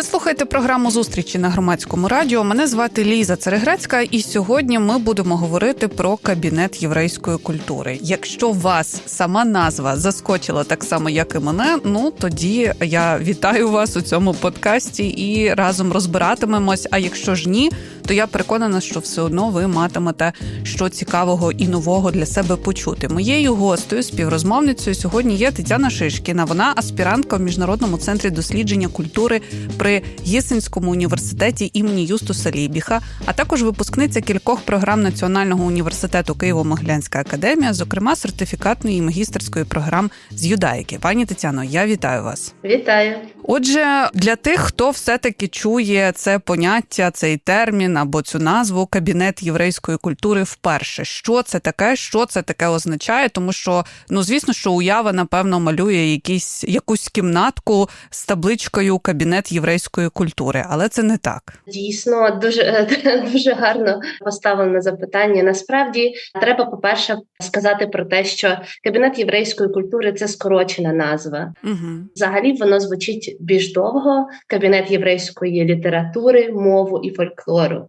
Ви слухаєте програму зустрічі на громадському радіо. Мене звати Ліза Церегрецька, і сьогодні ми будемо говорити про кабінет єврейської культури. Якщо вас сама назва заскочила так само, як і мене, ну тоді я вітаю вас у цьому подкасті і разом розбиратимемось. А якщо ж ні, то я переконана, що все одно ви матимете що цікавого і нового для себе почути. Моєю гостею, співрозмовницею сьогодні є Тетяна Шишкіна. Вона аспірантка в міжнародному центрі дослідження культури при Єсенському університеті імені Юстуса Лібіха, а також випускниця кількох програм Національного університету Києво-Могилянська академія, зокрема сертифікатної і магістерської програм з юдаїки. Пані Тетяно, я вітаю вас. Вітаю. Отже, для тих, хто все-таки чує це поняття, цей термін або цю назву кабінет єврейської культури вперше. Що це таке? Що це таке означає? Тому що ну звісно, що уява напевно малює якісь якусь кімнатку з табличкою кабінет єврейської культури, але це не так. Дійсно, дуже дуже гарно поставлене запитання. Насправді треба, по-перше, сказати про те, що кабінет єврейської культури це скорочена назва. Угу. Взагалі воно звучить більш довго: кабінет єврейської літератури, мову і фольклору.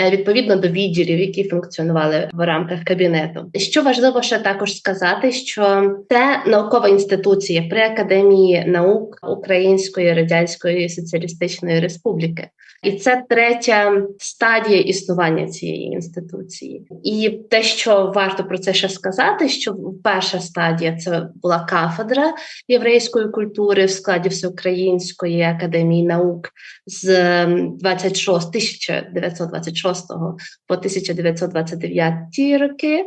Е, Відповідно до відділів, які функціонували в рамках кабінету, що важливо ще також сказати, що це наукова інституція при академії наук Української Радянської Соціалістичної Республіки, і це третя стадія існування цієї інституції. І те, що варто про це ще сказати, що перша стадія це була кафедра єврейської культури в складі Всеукраїнської академії наук з 26 1926 по 1929 роки.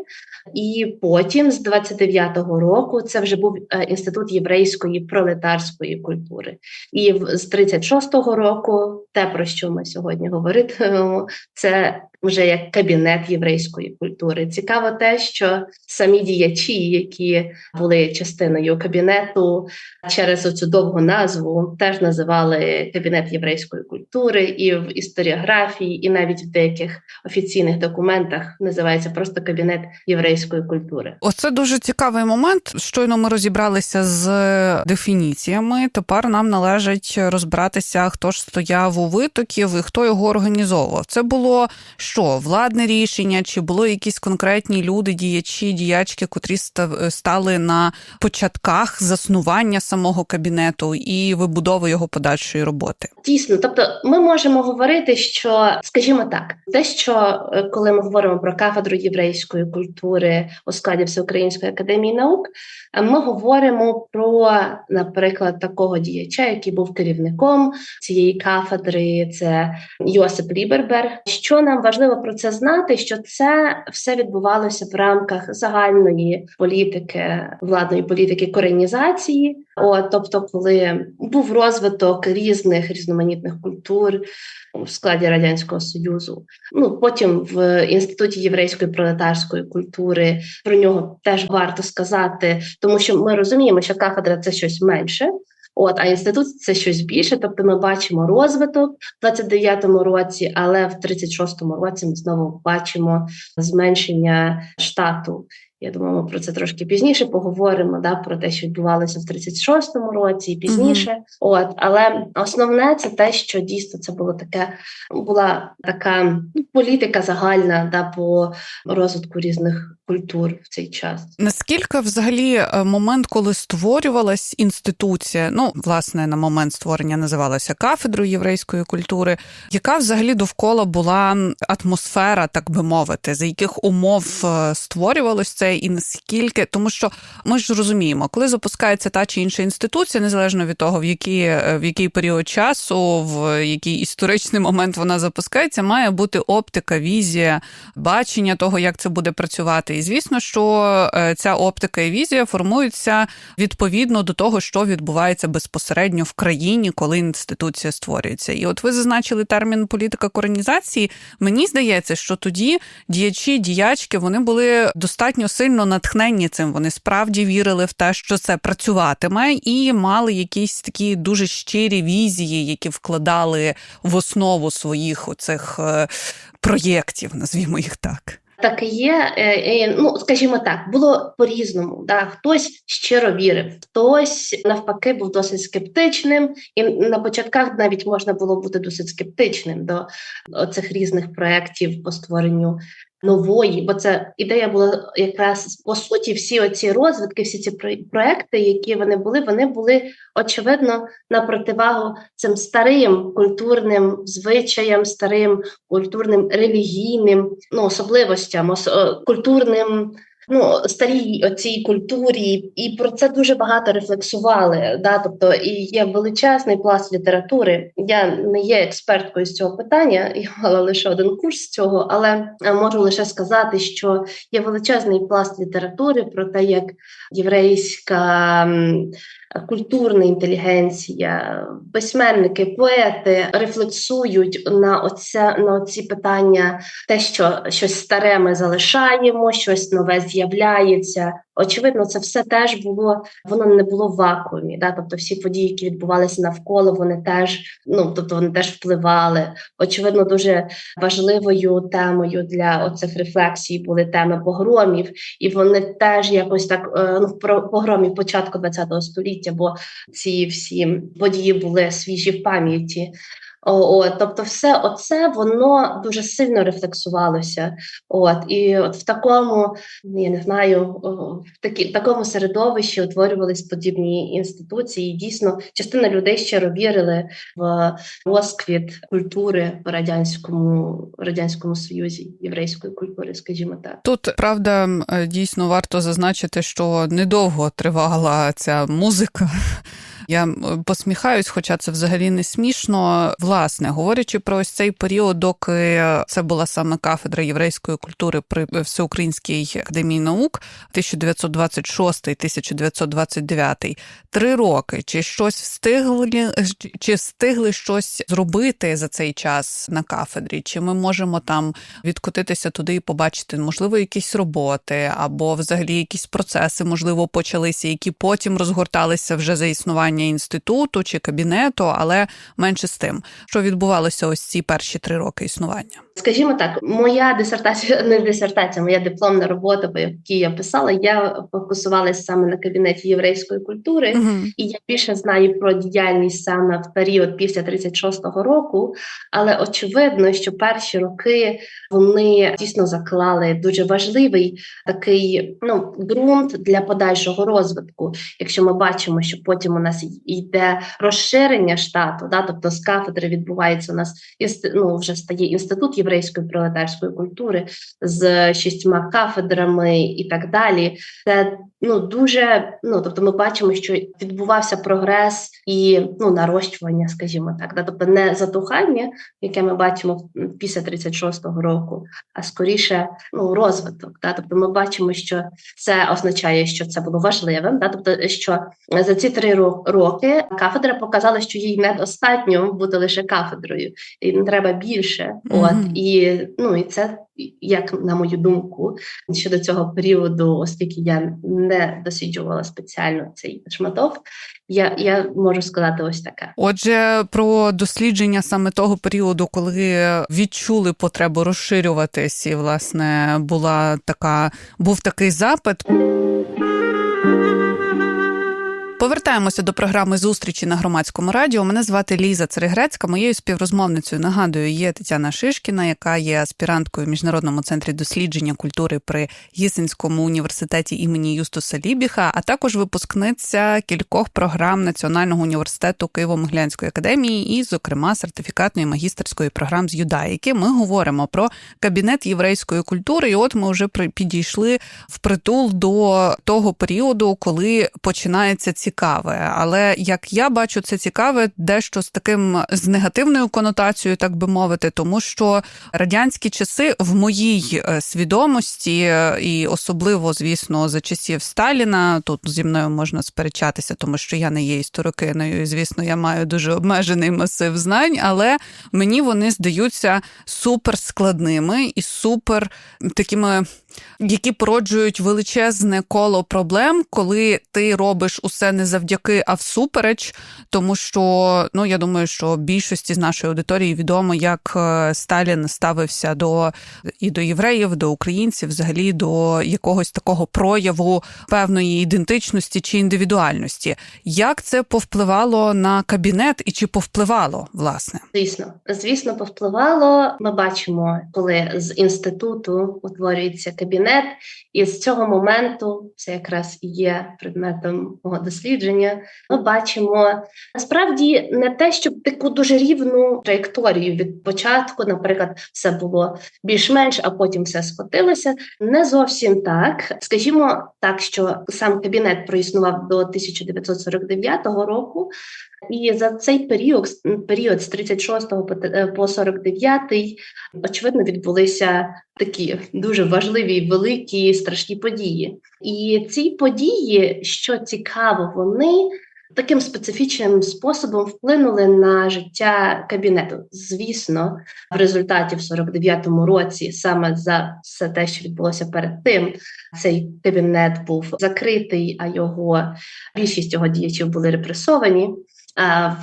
І потім, з 29-го року, це вже був е, інститут єврейської пролетарської культури. І з 36-го року, те про що ми сьогодні говоритимемо, це вже як кабінет єврейської культури. Цікаво те, що самі діячі, які були частиною кабінету, через оцю довгу назву теж називали кабінет єврейської культури, і в історіографії, і навіть в деяких офіційних документах називається просто кабінет єврейської культури. Оце дуже цікавий момент. Щойно ми розібралися з дефініціями. Тепер нам належить розбиратися, хто ж стояв у витоків і хто його організовував. Це було що владне рішення, чи було якісь конкретні люди, діячі, діячки, котрі ста- стали на початках заснування самого кабінету і вибудови його подальшої роботи. Дійсно, тобто ми можемо говорити, що, скажімо так, те, що е, коли ми говоримо про кафедру єврейської культури у складі Всеукраїнської академії наук, е, ми говоримо про, наприклад, такого діяча, який був керівником цієї кафедри, це Йосип Лібербер. Що нам важливо про це знати, що це все відбувалося в рамках загальної політики, владної політики коренізації. От, тобто, коли був розвиток різних різноманітних культур у складі радянського союзу, ну потім в інституті єврейської пролетарської культури про нього теж варто сказати, тому що ми розуміємо, що кафедра це щось менше. От, а інститут це щось більше. Тобто, ми бачимо розвиток в 29-му році, але в 36-му році ми знову бачимо зменшення штату. Я думаю, ми про це трошки пізніше поговоримо. Да, про те, що відбувалося в 36-му році, і пізніше. Mm-hmm. От, але основне це те, що дійсно це було таке, була така ну, політика загальна да, по розвитку різних культур в цей час. Наскільки взагалі е, момент, коли створювалась інституція, ну власне на момент створення називалася кафедрою єврейської культури, яка взагалі довкола була атмосфера, так би мовити, за яких умов е, створювалось це, і наскільки, тому що ми ж розуміємо, коли запускається та чи інша інституція, незалежно від того, в який, в який період часу, в який історичний момент вона запускається, має бути оптика, візія, бачення того, як це буде працювати. І звісно, що ця оптика і візія формуються відповідно до того, що відбувається безпосередньо в країні, коли інституція створюється. І от ви зазначили термін політика коренізації. Мені здається, що тоді діячі, діячки вони були достатньо сильно натхненні цим. Вони справді вірили в те, що це працюватиме, і мали якісь такі дуже щирі візії, які вкладали в основу своїх оцих проєктів, назвімо їх так. Так і є. Е, Ну, скажімо так, було по-різному. Да? Хтось щиро вірив, хтось навпаки був досить скептичним, і на початках навіть можна було бути досить скептичним до цих різних проєктів по створенню нової, бо це ідея була якраз по суті, всі оці розвитки, всі ці проекти, які вони були, вони були очевидно на противагу цим старим культурним звичаям, старим культурним релігійним ну, особливостям, ос- е, культурним. Ну, старій оцій культурі, і про це дуже багато рефлексували. Да? Тобто, і є величезний пласт літератури. Я не є експерткою з цього питання, я мала лише один курс з цього, але е, можу лише сказати, що є величезний пласт літератури про те, як єврейська культурна інтелігенція, письменники, поети рефлексують на оця на оці питання, те, що щось старе ми залишаємо, щось нове з'являється. Очевидно, це все теж було, воно не було в вакуумі. Да? Тобто всі події, які відбувалися навколо, вони теж ну тобто вони теж впливали. Очевидно, дуже важливою темою для оцих рефлексій були теми погромів, і вони теж якось так е, ну про погромів початку ХХ століття, бо ці всі події були свіжі в пам'яті. От, тобто, все оце воно дуже сильно рефлексувалося. От і от в такому, я не знаю, в такі такому середовищі утворювались подібні інституції. І дійсно, частина людей щиро вірили в розквіт культури в радянському радянському союзі єврейської культури, скажімо так. Тут правда е, дійсно варто зазначити, що недовго тривала ця музика. Я посміхаюсь, хоча це взагалі не смішно. Власне, говорячи про ось цей період, доки це була саме кафедра єврейської культури при Всеукраїнській академії наук 1926-1929, три роки. Чи щось встигли, чи встигли щось зробити за цей час на кафедрі? Чи ми можемо там відкотитися туди і побачити, можливо, якісь роботи або взагалі якісь процеси, можливо, почалися, які потім розгорталися вже за існування інституту чи кабінету, але менше з тим, що відбувалося ось ці перші три роки існування. Скажімо так, моя дисертація, не дисертація, моя дипломна робота, по якій я писала, я фокусувалася саме на кабінеті єврейської культури, Угу. і я більше знаю про діяльність саме в період після 36-го року. Але очевидно, що перші роки вони дійсно заклали дуже важливий такий ну ґрунт для подальшого розвитку. Якщо ми бачимо, що потім у нас йде розширення штату, да, тобто з кафедри відбувається у нас ну, вже стає інститут єврейської пролетарської культури з шістьма кафедрами і так далі. Це ну дуже ну тобто, ми бачимо, що відбувався прогрес і ну нарощування, скажімо так, да? тобто не затухання, яке ми бачимо після 36-го року, а скоріше ну розвиток. Да? Тобто, ми бачимо, що це означає, що це було важливим. Да? Тобто, що за ці три роки кафедра показала, що їй недостатньо бути лише кафедрою, і не треба більше. От. І ну і це як на мою думку, щодо цього періоду, оскільки я не досліджувала спеціально цей шматок, я, я можу сказати ось таке. Отже, про дослідження саме того періоду, коли відчули потребу розширюватись, і власне була така, був такий запит. Повертаємося до програми зустрічі на громадському радіо. Мене звати Ліза Церегрецька. Моєю співрозмовницею нагадую є Тетяна Шишкіна, яка є аспіранткою в міжнародному центрі дослідження культури при Гісинському університеті імені Юстуса Лібіха, а також випускниця кількох програм Національного університету Києво-Могилянської академії, і, зокрема, сертифікатної магістерської програм з юдаїки. Ми говоримо про кабінет єврейської культури. І от ми вже підійшли впритул до того періоду, коли починається цікаве. Але як я бачу, це цікаве дещо з таким з негативною конотацією, так би мовити, тому що радянські часи в моїй е, свідомості, е, і особливо, звісно, за часів Сталіна, тут зі мною можна сперечатися, тому що я не є історикиною, і звісно, я маю дуже обмежений масив знань, але мені вони здаються супер складними і супер такими, які породжують величезне коло проблем, коли ти робиш усе не завдяки, а всупереч, тому що ну я думаю, що більшості з нашої аудиторії відомо, як е, Сталін ставився до і до євреїв, до українців, взагалі до якогось такого прояву певної ідентичності чи індивідуальності. Як це повпливало на кабінет і чи повпливало власне? Звісно, звісно, повпливало. Ми бачимо, коли з інституту утворюється кабінет, і з цього моменту це якраз і є предметом мого дослідження. Ми бачимо насправді не те, щоб таку дуже рівну траєкторію від початку, наприклад, все було більш-менш, а потім все скотилося. Не зовсім так. Скажімо так, що сам кабінет проіснував до 1949 року. І за цей період, період з 36 по те- по 49, очевидно, відбулися такі дуже важливі, великі, страшні події. І ці події, що цікаво, вони таким специфічним способом вплинули на життя кабінету. Звісно, в результаті в 49-му році, саме за все те, що відбулося перед тим, цей кабінет був закритий, а його більшість його діячів були репресовані.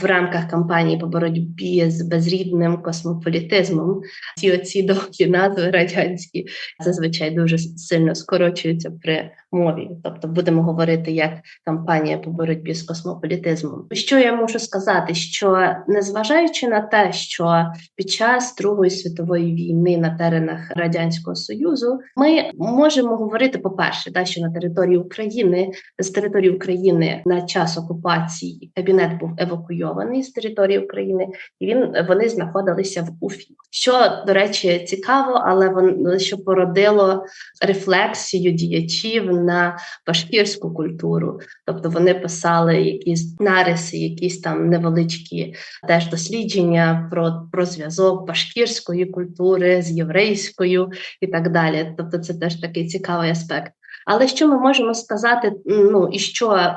В рамках кампанії по боротьбі з безрідним космополітизмом ці оці довгі назви радянські зазвичай дуже сильно скорочуються при мові. Тобто будемо говорити як кампанія по боротьбі з космополітизмом. Що я можу сказати? Що незважаючи на те, що під час Другої світової війни на теренах радянського союзу ми можемо говорити, по перше, та що на території України з території України на час окупації кабінет був евакуйований з території України, і він вони знаходилися в Уфі. Що до речі, цікаво, але воно що породило рефлексію діячів на башкірську культуру, тобто вони писали якісь нариси, якісь там невеличкі теж дослідження про, про зв'язок башкірської культури з єврейською і так далі. Тобто, це теж такий цікавий аспект. Але що ми можемо сказати? Ну і що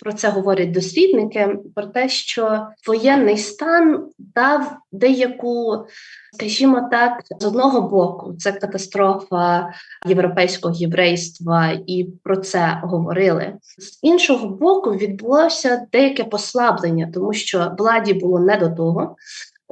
про це говорять дослідники? Про те, що воєнний стан дав деяку, скажімо так, з одного боку, це катастрофа європейського єврейства, і про це говорили. З іншого боку, відбулося деяке послаблення, тому що владі було не до того.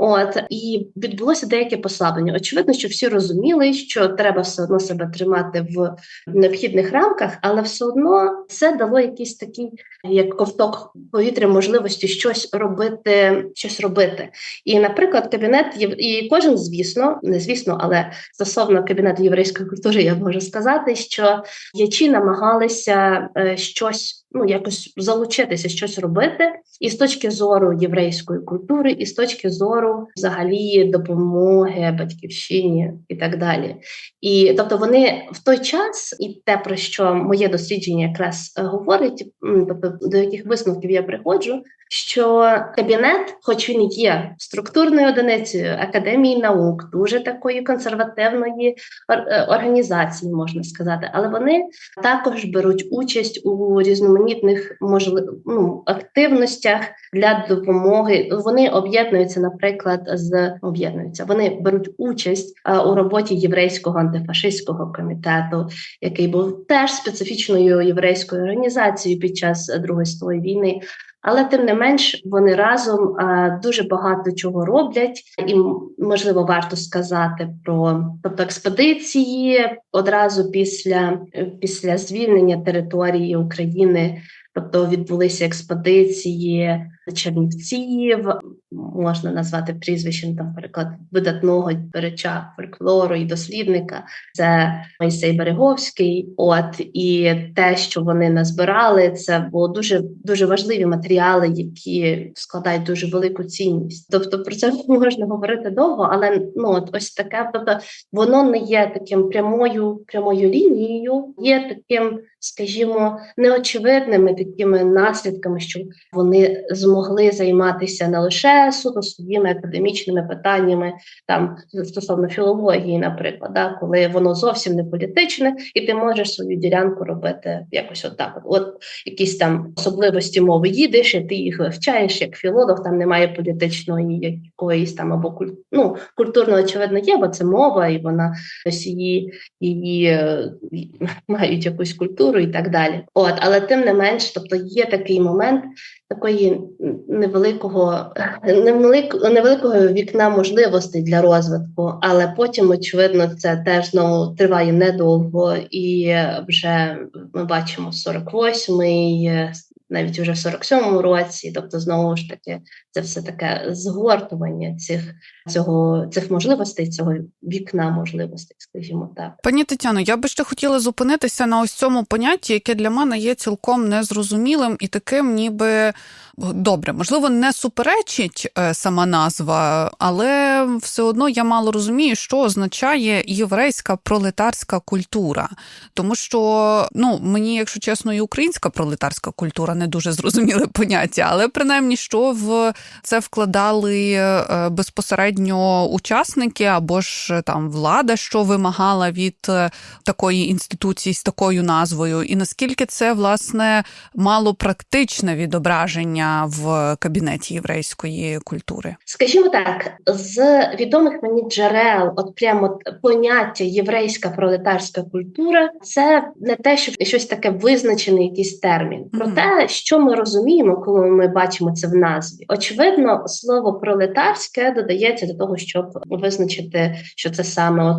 От і відбулося деяке послаблення. Очевидно, що всі розуміли, що треба все одно себе тримати в необхідних рамках, але все одно це дало якийсь такий як ковток повітря можливості щось робити, щось робити. І, наприклад, кабінет і кожен, звісно, не звісно, але стосовно кабінету єврейської культури, я можу сказати, що ячі намагалися е, щось. Ну, якось залучитися, щось робити, і з точки зору єврейської культури, і з точки зору взагалі допомоги батьківщині і так далі. І тобто вони в той час, і те, про що моє дослідження якраз е, говорить, тобто до яких висновків я приходжу, що кабінет, хоч він є структурною одиницею академії наук, дуже такої консервативної е, організації, можна сказати, але вони також беруть участь у різноманітних можли... ну, активностях для допомоги. Вони об'єднуються, наприклад, з об'єднуються. Вони беруть участь у роботі єврейського антифашистського комітету, який був теж специфічною єврейською організацією під час Другої світової війни. Але тим не менш вони разом дуже багато чого роблять, і можливо варто сказати про тобто експедиції одразу після, е, після звільнення території України. Тобто відбулися експедиції Чернівців, можна назвати прізвищем, там, наприклад, видатного береча фольклору і дослідника. Це Мойсей Береговський. От і те, що вони назбирали, це було дуже дуже важливі матеріали, які складають дуже велику цінність. Тобто про це можна говорити довго, але ну от ось таке, тобто воно не є таким прямою прямою лінією, є таким, скажімо, неочевидними такими наслідками, що вони зможуть змогли займатися не лише суто своїми академічними питаннями, там стосовно філології, наприклад, да, коли воно зовсім не політичне, і ти можеш свою ділянку робити якось отак. От, якісь там особливості мови їдиш, і ти їх вивчаєш як філолог, там немає політичної якоїсь там або куль... ну, культурно, очевидно, є, бо це мова, і вона її, її мають якусь культуру і так далі. От, але тим не менш, тобто є такий момент такої невеликого невелик, невеликого вікна можливостей для розвитку, але потім, очевидно, це теж знову триває недовго, і вже ми бачимо 48-й, навіть вже в 47-му році, тобто знову ж таки, це все таке згортування цих цього цих можливостей, цього вікна можливостей, скажімо так. Пані Тетяно, я би ще хотіла зупинитися на ось цьому понятті, яке для мене є цілком незрозумілим і таким, ніби добре, можливо, не суперечить е, сама назва, але все одно я мало розумію, що означає єврейська пролетарська культура. Тому що, ну мені, якщо чесно, і українська пролетарська культура не дуже зрозуміле поняття, але принаймні, що в це вкладали е, безпосередньо учасники або ж там влада, що вимагала від е, такої інституції з такою назвою, і наскільки це власне мало практичне відображення в кабінеті єврейської культури? Скажімо так, з відомих мені джерел, от прямо поняття єврейська пролетарська культура, це не те, що щось таке визначений якийсь термін. Про те, що ми розуміємо, коли ми бачимо це в назві. Очевидно, слово пролетарське додається до того, щоб визначити, що це саме от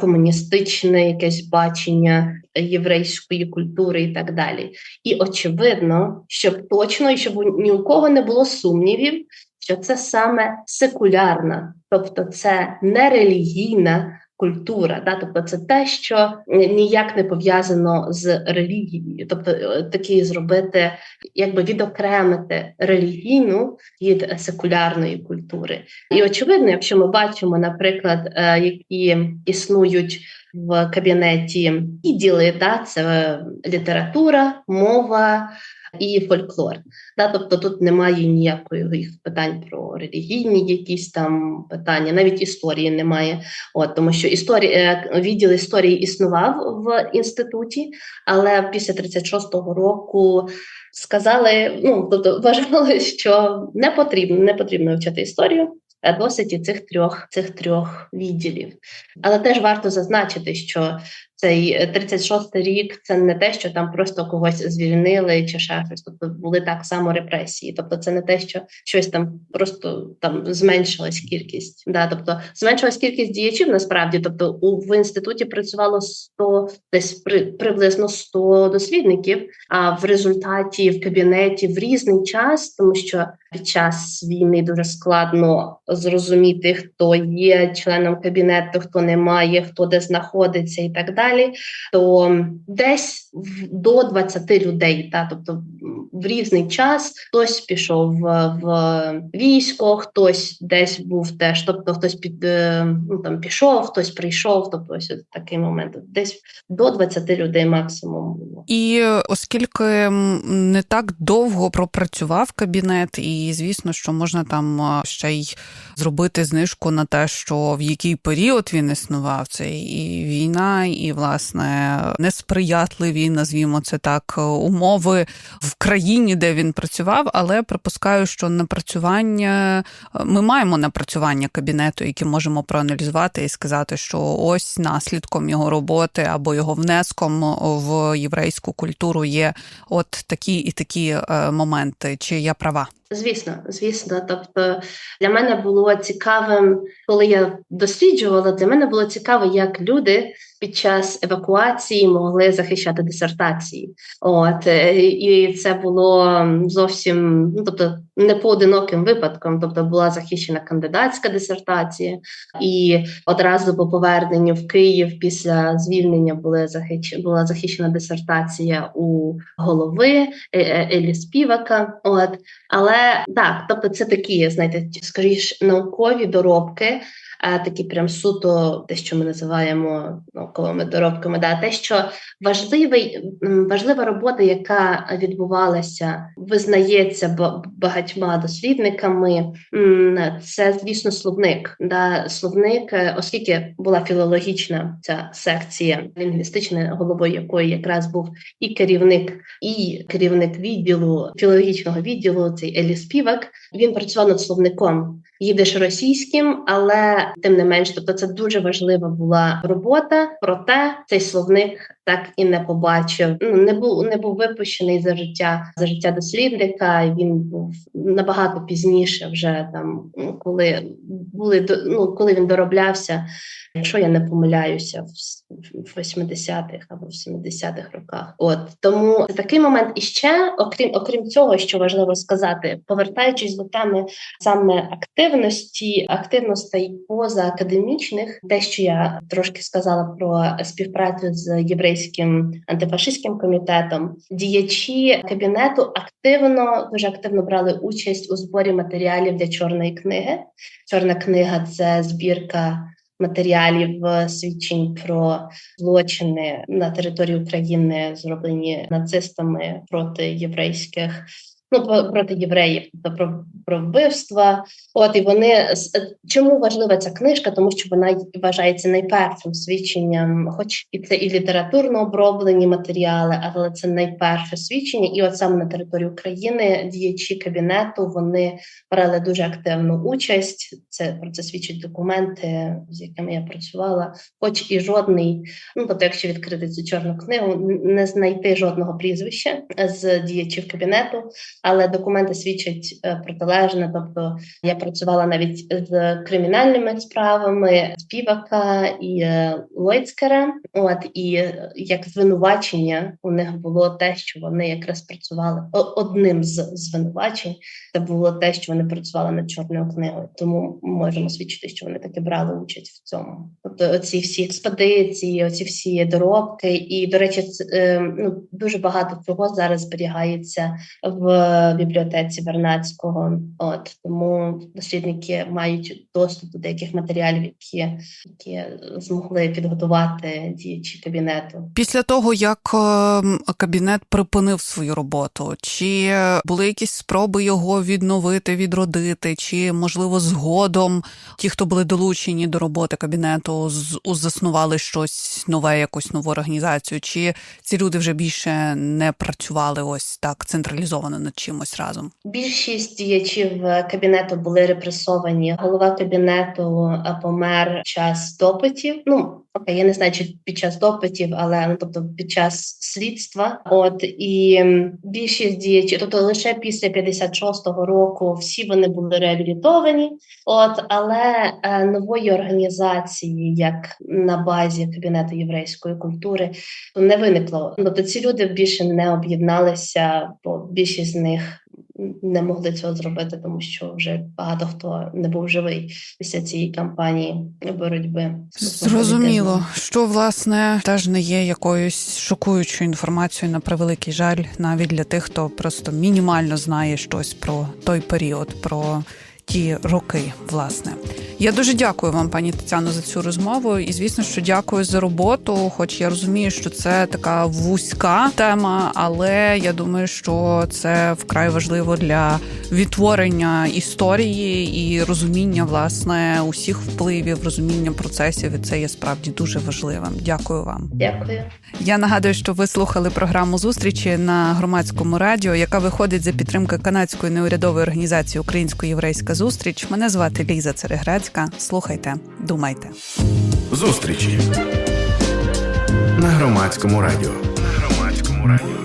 комуністичне якесь бачення єврейської культури і так далі. І очевидно, щоб точно і щоб ні у кого не було сумнівів, що це саме секулярна, тобто це не релігійна культура, да? тобто це те, що ніяк не пов'язано з релігією, тобто е, такі зробити, якби відокремити релігійну від секулярної культури. І очевидно, якщо ми бачимо, наприклад, е, які існують в кабінеті відділи, да, це література, мова і фольклор. Да, тобто тут немає ніяких питань про релігійні якісь там питання, навіть історії немає. От тому, що історія е, відділ історії існував в інституті, але після 36-го року сказали: ну тобто вважали, що не потрібно, не потрібно вчити історію. Досить і цих трьох цих трьох відділів, але теж варто зазначити, що цей е, 36-й рік це не те, що там просто когось звільнили чи ще щось. Тобто були так само репресії. Тобто, це не те, що щось там просто там зменшилась кількість. Да, тобто зменшилась кількість діячів насправді. Тобто, у в інституті працювало 100, десь при, приблизно 100 дослідників. А в результаті в кабінеті в різний час, тому що під час війни дуже складно зрозуміти, хто є членом кабінету, хто немає, хто де знаходиться, і так далі. То десь до 20 людей, та тобто в різний час хтось пішов в, в військо, хтось десь був теж, тобто хтось під е, ну там пішов, хтось прийшов. Тобто ось такий момент. Десь до 20 людей максимум було. І оскільки не так довго пропрацював кабінет, і звісно, що можна там ще й зробити знижку на те, що в який період він існував, це і війна, і власне несприятливі, назвімо це так, умови в країні, де він працював. Але припускаю, що напрацювання ми маємо напрацювання кабінету, які можемо проаналізувати і сказати, що ось наслідком його роботи або його внеском в єврейську культуру є от такі і такі е, моменти. Чи я права? Звісно, звісно. Тобто для мене було цікавим, коли я досліджувала, для мене було цікаво, як люди під час евакуації могли захищати дисертації. От е, і це було зовсім ну, тобто не поодиноким випадком. Тобто була захищена кандидатська дисертація, і одразу по поверненню в Київ після звільнення була захищ... була захищена дисертація у голови е, е, Елі Співака. От але так, тобто це такі, знаєте, скоріш наукові доробки. такі прям суто, те, що ми називаємо науковими доробками, да, те, що важливий, важлива робота, яка відбувалася, визнається ба- багатьма дослідниками. Це, звісно, словник. Да, словник, е, оскільки була філологічна ця секція, лінгвістична, головою якої якраз був і керівник, і керівник відділу філологічного відділу, цей Елі Співак. Він працював над словником їдиш російським, але тим не менш, тобто це дуже важлива була робота. Проте цей словник так і не побачив. Ну не був не був випущений за життя за життя дослідника. Він був набагато пізніше, вже там, ну, коли були ну, коли він дороблявся. Якщо я не помиляюся, в в 80-х або в 70-х роках, от тому це такий момент. І ще, окрім окрім цього, що важливо сказати, повертаючись до теми саме активності, активностей позаакадемічних, те, що я трошки сказала про співпрацю з єврейським антифашистським комітетом, діячі кабінету активно дуже активно брали участь у зборі матеріалів для чорної книги. Чорна книга це збірка. Матеріалів е, свідчень про злочини на території України, зроблені нацистами проти єврейських, ну про- проти євреїв, тобто про, про вбивства. От і вони чому важлива ця книжка? Тому що вона вважається найпершим свідченням, хоч і це і літературно оброблені матеріали, але це найперше свідчення. І от саме на території України діячі кабінету вони брали дуже активну участь. Це про це свідчать документи, з якими я працювала. Хоч і жодний, ну тобто, якщо відкрити цю чорну книгу, не знайти жодного прізвища з діячів кабінету, але документи свідчать е, протилежне. Тобто я працювала навіть з кримінальними справами співака і е, Лойцкера. От і е, як звинувачення у них було те, що вони якраз працювали одним з звинувачень. Це було те, що вони працювали над чорною книгою. Тому можемо свідчити, що вони таки брали участь в цьому. Тобто, оці всі експедиції, оці всі доробки, і до речі, е, ну дуже багато цього зараз зберігається в бібліотеці Вернадського. От тому дослідники мають доступ до деяких матеріалів, які, які змогли підготувати діячі кабінету. Після того, як ем, кабінет припинив свою роботу, чи були якісь спроби його відновити, відродити, чи можливо згодом ті, хто були долучені до роботи кабінету, заснували щось нове, якусь нову організацію, чи ці люди вже більше не працювали ось так централізовано над чимось разом? Більшість діячів е, кабінету були репресовані. Голова кабінету е, помер час допитів. Ну окей, я не знаю, чи під час допитів, але ну тобто під час слідства. От і більшість діячів, тобто лише після 56-го року всі вони були реабілітовані. От але е, нової організації, як на базі кабінету єврейської культури, не виникло. Тобто ці люди більше не об'єдналися, бо більшість з них не могли цього зробити, тому що вже багато хто не був живий після цієї кампанії боротьби. Зрозуміло, що власне теж не є якоюсь шокуючою інформацією на превеликий жаль, навіть для тих, хто просто мінімально знає щось про той період, про ті роки. Власне, я дуже дякую вам, пані Тетяно, за цю розмову. І звісно, що дякую за роботу. Хоч я розумію, що це така вузька тема, але я думаю, що це вкрай важливо для відтворення історії і розуміння власне усіх впливів, розуміння процесів. І це є справді дуже важливим. Дякую вам. Дякую. Я нагадую, що ви слухали програму зустрічі на громадському радіо, яка виходить за підтримки канадської неурядової організації Українсько-єврейська зустріч. Мене звати Ліза Цереградська. Слухайте, думайте. Зустрічі на громадському радіо. На громадському радіо.